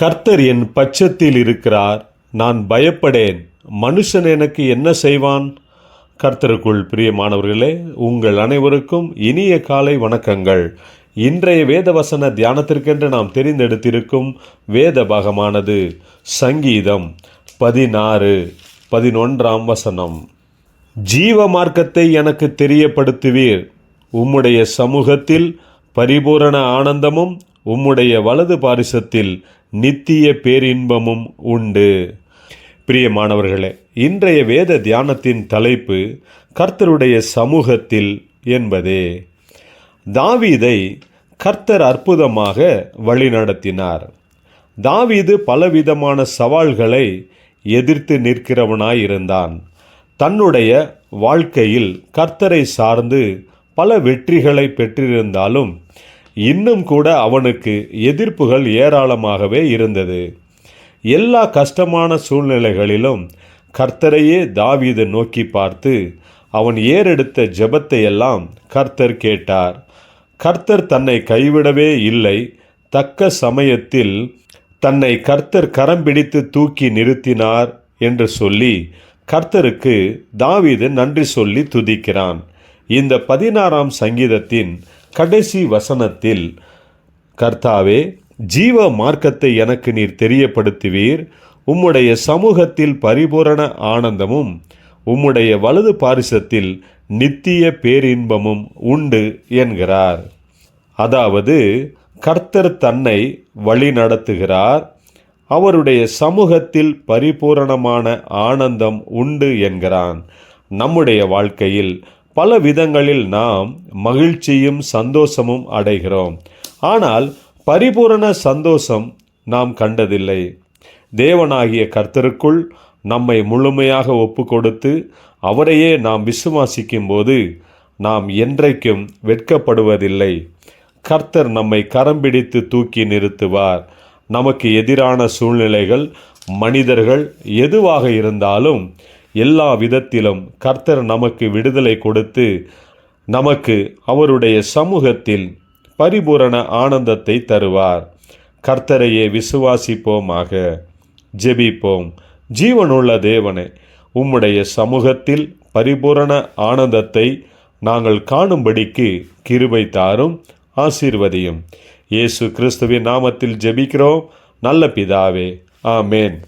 கர்த்தர் என் பட்சத்தில் இருக்கிறார். நான் பயப்படேன். மனுஷன் எனக்கு என்ன செய்வான்? கர்த்தருக்குள் பிரியமானவர்களே உங்கள் அனைவருக்கும் இனிய காலை வணக்கங்கள். இன்றைய வேத வசன தியானத்திற்கென்று நாம் தெரிந்தெடுத்திருக்கும் வேத பாகமானது சங்கீதம் பதினாறு பதினொன்றாம் வசனம். ஜீவ மார்க்கத்தை எனக்கு தெரியப்படுத்துவீர். உம்முடைய சமூகத்தில் பரிபூரண ஆனந்தமும் உம்முடைய வலது பாரிசத்தில் நித்திய பேரின்பமும் உண்டு. பிரியமானவர்களே இன்றைய வேத தியானத்தின் தலைப்பு கர்த்தருடைய சமூகத்தில் என்பதே. தாவீதை கர்த்தர் அற்புதமாக வழிநடத்தினார். தாவீது பலவிதமான சவால்களை எதிர்த்து நிற்கிறவனாயிருந்தான். தன்னுடைய வாழ்க்கையில் கர்த்தரை சார்ந்து பல வெற்றிகளை பெற்றிருந்தாலும் இன்னும் கூட அவனுக்கு எதிர்ப்புகள் ஏராளமாகவே இருந்தது. எல்லா கஷ்டமான சூழ்நிலைகளிலும் கர்த்தரையே தாவீது நோக்கி பார்த்து அவன் ஏறெடுத்த ஜெபத்தை கர்த்தர் கேட்டார். கர்த்தர் தன்னை கைவிடவே இல்லை. தக்க சமயத்தில் தன்னை கர்த்தர் கரம் பிடித்து தூக்கி நிறுத்தினார் என்று சொல்லி கர்த்தருக்கு தாவீது நன்றி சொல்லி துதிக்கிறான். இந்த பதினாறாம் சங்கீதத்தின் கடைசி வசனத்தில் கர்த்தாவே ஜீவ மார்க்கத்தை எனக்கு நீர் தெரியப்படுத்துவீர். உம்முடைய சமூகத்தில் பரிபூரண ஆனந்தமும் உம்முடைய வலது பாரிசத்தில் நித்திய பேரின்பமும் உண்டு என்கிறார். அதாவது கர்த்தர் தன்னை வழி நடத்துகிறார். அவருடைய சமூகத்தில் பரிபூரணமான ஆனந்தம் உண்டு என்கிறான். நம்முடைய வாழ்க்கையில் பல விதங்களில் நாம் மகிழ்ச்சியும் சந்தோஷமும் அடைகிறோம். ஆனால் பரிபூரண சந்தோஷம் நாம் கண்டதில்லை. தேவனாகிய கர்த்தருக்குள் நம்மை முழுமையாக ஒப்பு கொடுத்து அவரையே நாம் விசுவாசிக்கும் போது நாம் என்றைக்கும் வெட்கப்படுவதில்லை. கர்த்தர் நம்மை கரம் பிடித்து தூக்கி நிறுத்துவார். நமக்கு எதிரான சூழ்நிலைகள் மனிதர்கள் எதுவாக இருந்தாலும் எல்லா விதத்திலும் கர்த்தர் நமக்கு விடுதலை கொடுத்து நமக்கு அவருடைய சமூகத்தில் பரிபூரண ஆனந்தத்தை தருவார். கர்த்தரையே விசுவாசிப்போமாக. ஜெபிப்போம். ஜீவனுள்ள தேவனே உம்முடைய சமூகத்தில் பரிபூரண ஆனந்தத்தை நாங்கள் காணும்படிக்கு கிருபை தாரும் ஆசீர்வதியும். இயேசு கிறிஸ்துவின் நாமத்தில் ஜெபிக்கிறோம். நல்ல பிதாவே. ஆமேன்.